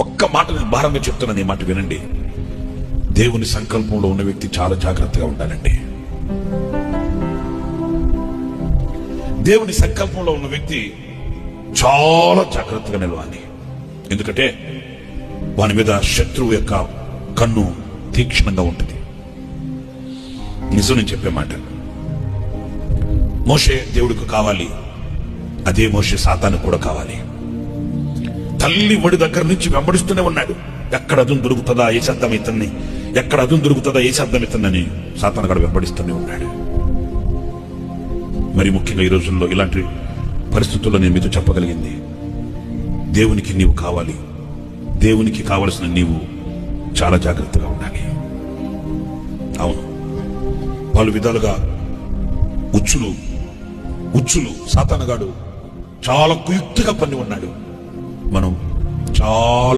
ఒక్క మాట నేను భారంగా చెప్తున్నాను ఈ మాట వినండి. దేవుని సంకల్పంలో ఉన్న వ్యక్తి చాలా జాగ్రత్తగా ఉండాలండి. దేవుని సంకల్పంలో ఉన్న వ్యక్తి చాలా జాగ్రత్తగా నిలవాలి. ఎందుకంటే వాని మీద శత్రువు యొక్క కన్ను తీక్షణంగా ఉంటుంది. నిజం నేను చెప్పే మాట. మోషే దేవుడికి కావాలి. అదే మోషే సాతానికి కూడా కావాలి. తల్లి ఒడి దగ్గర నుంచి వెంబడిస్తూనే ఉన్నాడు. ఎక్కడ అదును దొరుకుతుందా ఏ శబ్దం ఇతన్ని? ఎక్కడ అదును దొరుకుతుందా ఏ శబ్దం ఇతన్నని సాతాను వెంబడిస్తూనే ఉన్నాడు. మరి ముఖ్యంగా ఈ రోజుల్లో ఇలాంటి పరిస్థితుల్లో నేను మీతో చెప్పగలిగింది. దేవునికి నీవు కావాలి. దేవునికి కావలసిన నీవు చాలా జాగ్రత్తగా ఉండాలి. అవును. పలు విధాలుగా ఉచ్చులు ఉచ్చులు సాతానగాడు చాలా కుయుక్తిగా పని ఉన్నాడు. మనం చాలా